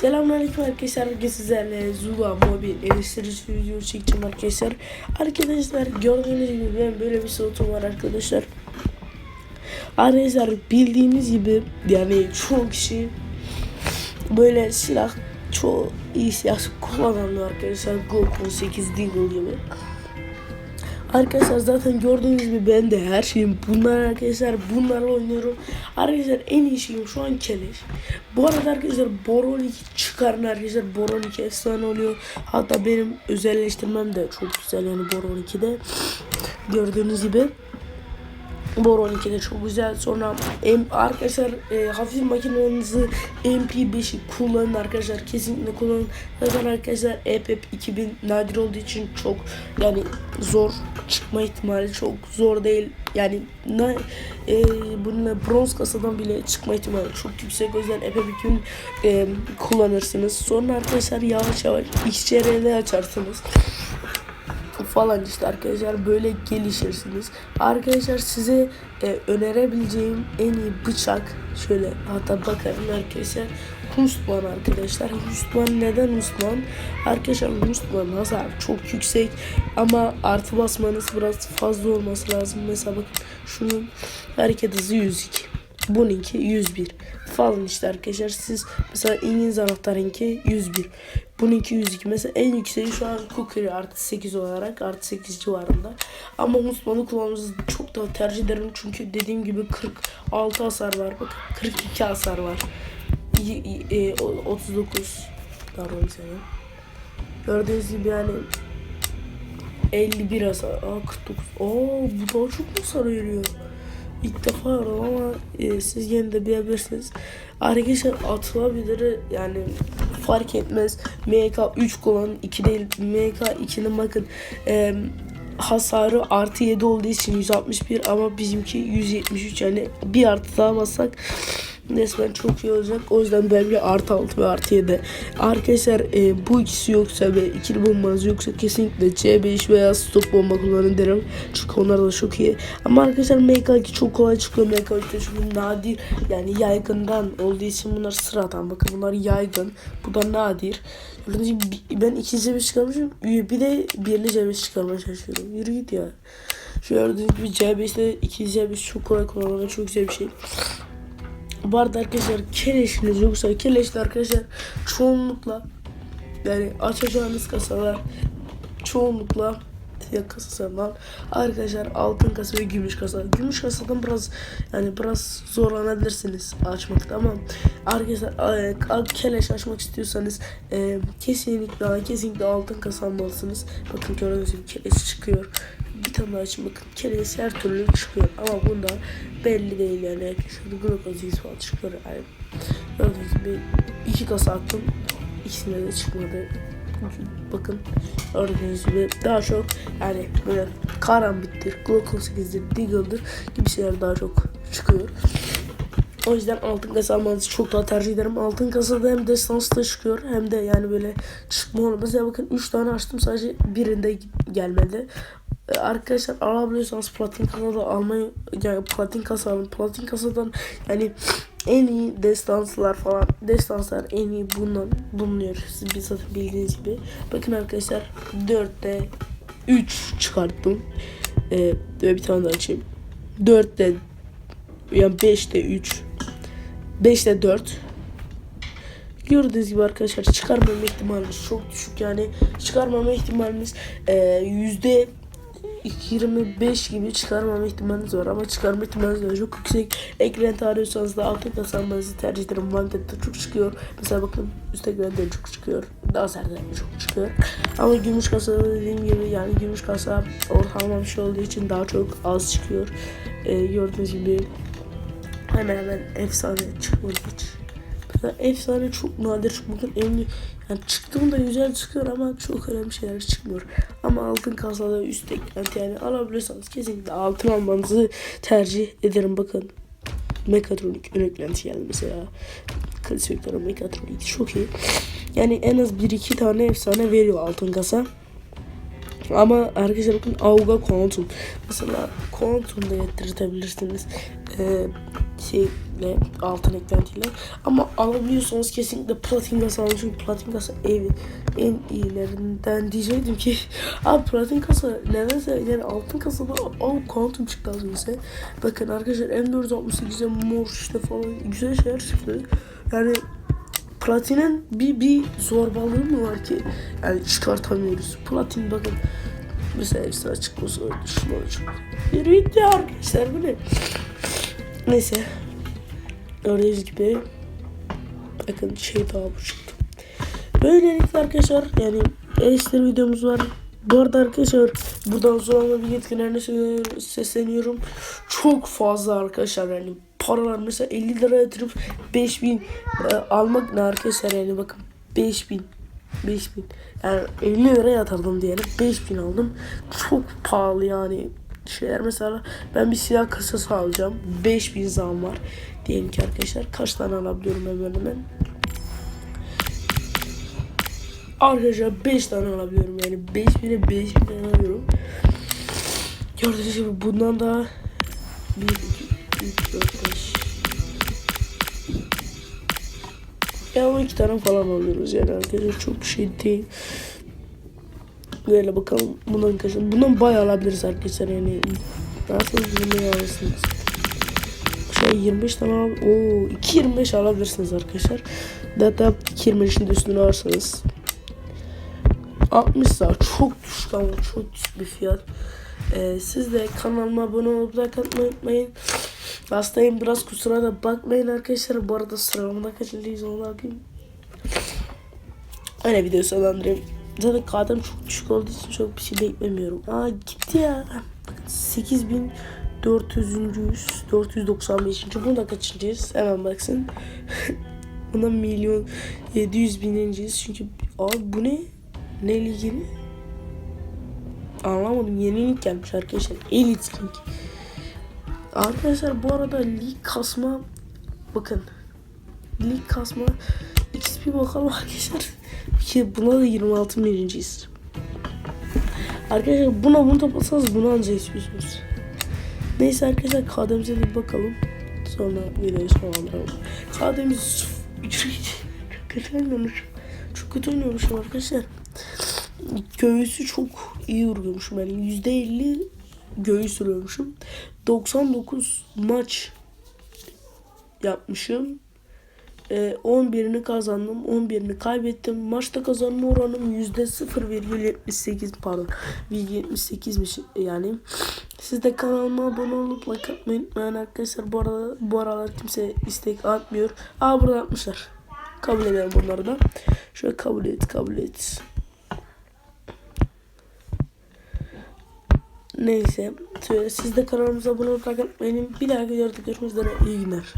Selamünaleyküm arkadaşlar. Bugün sizlerle Zula Mobil eleştirici video çekeceğim arkadaşlar. Arkadaşlar gördüğünüz gibi ben böyle bir slotum var arkadaşlar. Arkadaşlar bildiğimiz gibi yani çoğu kişi böyle silah çoğu iyi silah kullanamıyor arkadaşlar. Glock 18 Deagle gibi. Arkadaşlar zaten gördüğünüz gibi ben de her şeyim bunlar arkadaşlar bunlarla oynuyorum. Arkadaşlar en iyi şeyim şu an keleş. Bu arada arkadaşlar Boron 2 çıkarın arkadaşlar Boron 2 efsane oluyor. Hatta benim özelleştirmem de çok güzel yani Boron 2'de. Gördüğünüz gibi. Boron 2'de çok güzel. Sonra em, arkadaşlar e, hafif makinenizi MP5'i kullanın arkadaşlar. Kesinlikle kullanın. Zaten arkadaşlar EPEP 2000 nadir olduğu için çok yani zor çıkma ihtimali çok zor değil. Yani ne, e, bununla bronz kasadan bile çıkma ihtimali çok yüksek. O yüzden EPEP 2000 e, kullanırsınız. Sonra arkadaşlar yavaş yavaş XCR'de açarsınız falan işte arkadaşlar böyle gelişirsiniz. Arkadaşlar size e, önerebileceğim en iyi bıçak şöyle hatta bakarım arkadaşlar Hustman arkadaşlar. Hustman neden Hustman? Arkadaşlar Hustman hasar çok yüksek ama artı basmanız biraz fazla olması lazım. Mesela bakın şunun hareket hızı 102. Bununki 101 falan işte arkadaşlar. Siz mesela İngiliz anahtarınki 101. Bununki 102. Mesela en yükseği şu an Cookery artı 8 olarak artı 8 civarında. Ama Musman'ı kullanmanızı çok daha tercih ederim. Çünkü dediğim gibi 46 hasar var. Bak 42 hasar var. E, o- 39 pardon saniye. Gördüğünüz gibi yani 51 hasar. Aa 49. Oo bu daha çok hasar veriyor. İlk defa aradım ama e, siz yine de bilebilirsiniz. Arkadaşlar atılabilir yani fark etmez. MK3 kullanın 2 değil. MK2'nin bakın e, hasarı artı 7 olduğu için 161 ama bizimki 173 yani bir artı daha bassak resmen çok iyi olacak. O yüzden ben bir artı 6 ve artı 7. Arkadaşlar e, bu ikisi yoksa ve ikili bombanız yoksa kesinlikle C5 veya stop bomba kullanın derim. Çünkü onlar da çok iyi. Ama arkadaşlar MK2 çok kolay çıkıyor. MK3'te çünkü nadir yani yaygından olduğu için bunlar sıradan. Bakın bunlar yaygın. Bu da nadir. Ben iki C5 çıkarmışım. Bir de birli C5 çıkarmaya çalışıyorum. Yürü git ya. Şu gördüğünüz gibi C5'te iki C5 çok kolay kullanılıyor. Çok güzel bir şey. Bu arada arkadaşlar keleşiniz yoksa keleşte arkadaşlar çoğunlukla yani açacağınız kasalar çoğunlukla siyah kasasından arkadaşlar altın kasa ve gümüş kasa. Gümüş kasadan biraz yani biraz zorlanabilirsiniz açmakta ama arkadaşlar keleş açmak istiyorsanız e, kesinlikle kesinlikle altın kasa almalısınız. Bakın gördüğünüz gibi keleş çıkıyor. Bir tane daha açın bakın keleş her türlü çıkıyor ama bunda belli değil yani. Şurada glukozis falan çıkıyor yani. Gördüğünüz gibi iki kasa attım. İkisine de çıkmadı. Bakın gördüğünüz gibi daha çok yani böyle karambittir, Glock 18'dir, Deagle'dır gibi şeyler daha çok çıkıyor. O yüzden altın kasa almanızı çok daha tercih ederim. Altın kasada hem destansta çıkıyor hem de yani böyle çıkma olur. Mesela bakın 3 tane açtım sadece birinde gelmedi. Ee, Arkadaşlar alabiliyorsanız platin kasada almayı yani platin kasa alın. Platin kasadan yani en iyi destanslar falan destanslar en iyi bundan bulunuyor. Siz bir zaten bildiğiniz gibi. Bakın arkadaşlar 4'te 3 çıkarttım. Ee, ve bir tane daha açayım. 4'te yani 5'te 3 5'te 4 Gördüğünüz gibi arkadaşlar çıkarmama ihtimalimiz çok düşük yani çıkarmama ihtimalimiz e, yüzde 25 gibi çıkarmama ihtimaliniz var ama çıkarma ihtimaliniz de çok yüksek. Eklenti arıyorsanız da altın kasanmanızı tercih ederim. Vandet'te çok çıkıyor. Mesela bakın üstte güvende çok çıkıyor. Daha sertten çok çıkıyor. Ama gümüş kasada dediğim gibi yani gümüş kasa ortalama bir şey olduğu için daha çok az çıkıyor. Ee, gördüğünüz gibi hemen hemen efsane çıkmadı hiç. Mesela efsane çok nadir çıkmakın en yani çıktığında güzel çıkıyor ama çok önemli şeyler çıkmıyor. Ama altın kasada üst eklenti yani alabiliyorsanız kesinlikle altın almanızı tercih ederim. Bakın mekatronik ön eklenti geldi mesela. Klasifiklerin mekatronik çok iyi. Yani en az 1-2 tane efsane veriyor altın kasa. Ama arkadaşlar bakın Auga Quantum. Mesela Quantum da yettirtebilirsiniz. Ee, şey eklentiyle, altın eklentiyle. Ama alabiliyorsanız kesinlikle platin kasa alın. Çünkü platin kasa ev en iyilerinden diyecektim ki abi platin kasa nedense yani altın kasada o kuantum çıktı az önce. Bakın arkadaşlar M468'e mor işte falan güzel şeyler çıktı. Yani platinin bir bir zorbalığı mı var ki yani çıkartamıyoruz. Platin bakın mesela ekstra çıkması şuna çok. Yürü git ya arkadaşlar bu ne? Neyse. Gördüğünüz gibi bakın şey daha bu çıktı. Böylelikle arkadaşlar yani ekstra videomuz var. Bu arada arkadaşlar buradan sonra bir söylüyorum- sesleniyorum. Çok fazla arkadaşlar yani paralar mesela 50 lira yatırıp 5000 e, almak ne arkadaşlar yani bakın 5000 5000 yani 50 lira yatırdım diyelim 5000 aldım çok pahalı yani şeyler. Mesela ben bir silah kasası alacağım. 5000 zam var. Diyelim ki arkadaşlar kaç tane alabiliyorum hemen hemen Arkadaşlar 5 tane alabiliyorum. Yani 5000'e 5000 tane alıyorum. Gördüğünüz gibi bundan da 1, 2, 3, 4, 5 Ya 12 tane falan alıyoruz yani arkadaşlar. Çok bir şey değil. Böyle bakalım bundan arkadaşlar. Bundan bayağı alabiliriz arkadaşlar yani. Nasıl bunu alırsınız? Şey 25 tane al. Oo 2.25 alabilirsiniz arkadaşlar. Hatta 2.25'in de üstüne alırsanız 60 lira çok düşük ama çok düşük bir fiyat. Ee, siz de kanalıma abone olup like atmayı unutmayın. Hastayım biraz kusura da bakmayın arkadaşlar. Bu arada sıralamada kaçıncıyız ona bakayım. Öyle video sonlandırayım. Zaten kadem çok düşük olduğu için çok bir şey beklemiyorum. Aa gitti ya. 8400. 495. Bunu da kaçıncıyız? Hemen baksın. Buna milyon 700 bininciyiz. Çünkü abi bu ne? Ne ilgili? Anlamadım. Yeni link gelmiş arkadaşlar. Elite link. Arkadaşlar bu arada lig kasma bakın lig kasma XP bakalım arkadaşlar. Ki buna da 26 birinciyiz. Arkadaşlar buna bunu toplasanız bunu anca istiyorsunuz. Neyse arkadaşlar kademize bir bakalım. Sonra videoyu sonlandıralım. Kademiz çok kötü oynuyormuşum. Çok kötü oynuyormuşum arkadaşlar. Göğüsü çok iyi vuruyormuşum. Yani %50 göğüs vuruyormuşum. 99 maç yapmışım. Ee, 11'ini kazandım. 11'ini kaybettim. Maçta kazanma oranım %0,78 pardon. 78'miş yani. Siz de kanalıma abone olup like atmayı unutmayın arkadaşlar. Bu arada bu aralar kimse istek atmıyor. Aa burada atmışlar. Kabul ederim bunları da. Şöyle kabul et, kabul et. Neyse. Siz de kanalımıza abone olup like atmayın. Bir dahaki videoda görüşmek üzere. İyi günler.